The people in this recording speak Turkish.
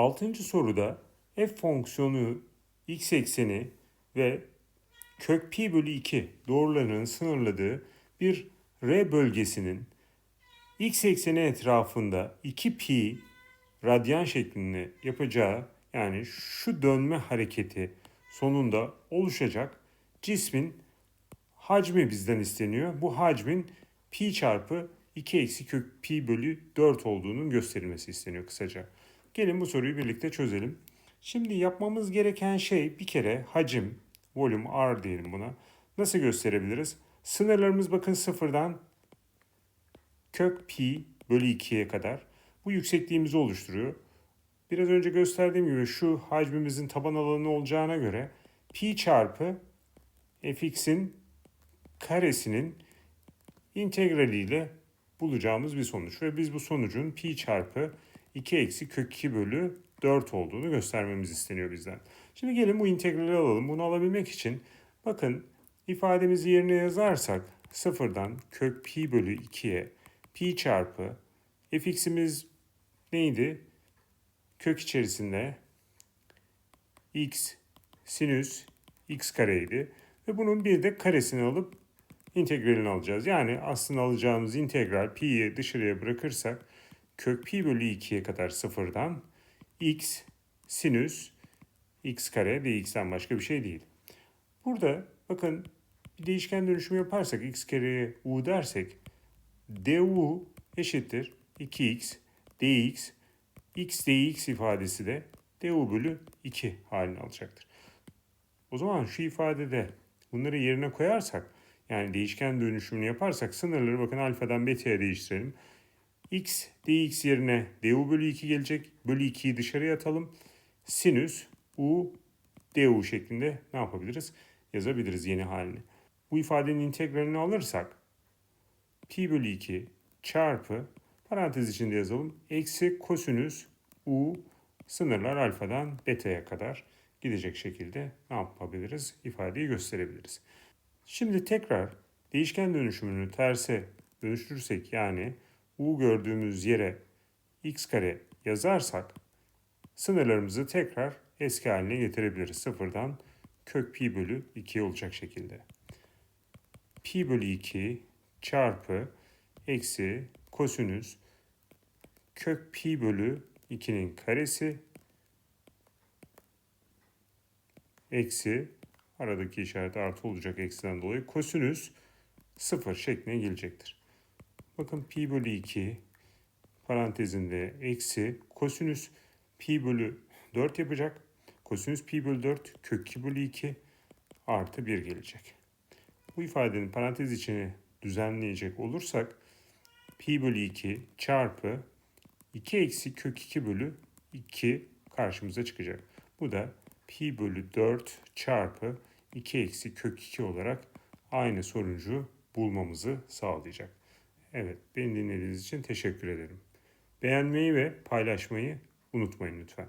Altıncı soruda f fonksiyonu x ekseni ve kök pi bölü 2 doğrularının sınırladığı bir r bölgesinin x ekseni etrafında 2 pi radyan şeklinde yapacağı yani şu dönme hareketi sonunda oluşacak cismin hacmi bizden isteniyor. Bu hacmin pi çarpı 2 eksi kök pi bölü 4 olduğunun gösterilmesi isteniyor kısaca. Gelin bu soruyu birlikte çözelim. Şimdi yapmamız gereken şey bir kere hacim, volüm R diyelim buna. Nasıl gösterebiliriz? Sınırlarımız bakın sıfırdan kök pi bölü 2'ye kadar. Bu yüksekliğimizi oluşturuyor. Biraz önce gösterdiğim gibi şu hacmimizin taban alanı olacağına göre pi çarpı fx'in karesinin integraliyle bulacağımız bir sonuç. Ve biz bu sonucun pi çarpı 2 eksi kök 2 bölü 4 olduğunu göstermemiz isteniyor bizden. Şimdi gelin bu integrali alalım. Bunu alabilmek için bakın ifademizi yerine yazarsak sıfırdan kök pi bölü 2'ye pi çarpı fx'imiz neydi? Kök içerisinde x sinüs x kareydi. Ve bunun bir de karesini alıp integralini alacağız. Yani aslında alacağımız integral pi'yi dışarıya bırakırsak kök pi bölü 2'ye kadar sıfırdan x sinüs x kare dx'ten başka bir şey değil. Burada bakın bir değişken dönüşümü yaparsak x kareye u dersek du eşittir 2x dx x dx ifadesi de du bölü 2 halini alacaktır. O zaman şu ifadede bunları yerine koyarsak yani değişken dönüşümünü yaparsak sınırları bakın alfadan beta'ya değiştirelim. X dx yerine du bölü 2 gelecek. Bölü 2'yi dışarıya atalım. Sinüs u du şeklinde ne yapabiliriz? Yazabiliriz yeni halini. Bu ifadenin integralini alırsak pi bölü 2 çarpı parantez içinde yazalım. Eksi kosinüs u sınırlar alfadan beta'ya kadar gidecek şekilde ne yapabiliriz? İfadeyi gösterebiliriz. Şimdi tekrar değişken dönüşümünü terse dönüştürürsek yani u gördüğümüz yere x kare yazarsak sınırlarımızı tekrar eski haline getirebiliriz. Sıfırdan kök pi bölü 2 olacak şekilde. Pi bölü 2 çarpı eksi kosinüs kök pi bölü 2'nin karesi eksi aradaki işaret artı olacak eksiden dolayı kosinüs 0 şekline gelecektir. Bakın pi bölü 2 parantezinde eksi kosinüs pi bölü 4 yapacak. Kosinüs pi bölü 4 kök 2 bölü 2 artı 1 gelecek. Bu ifadenin parantez içini düzenleyecek olursak pi bölü 2 çarpı 2 eksi kök 2 bölü 2 karşımıza çıkacak. Bu da pi bölü 4 çarpı 2 eksi kök 2 olarak aynı sonucu bulmamızı sağlayacak. Evet, beni dinlediğiniz için teşekkür ederim. Beğenmeyi ve paylaşmayı unutmayın lütfen.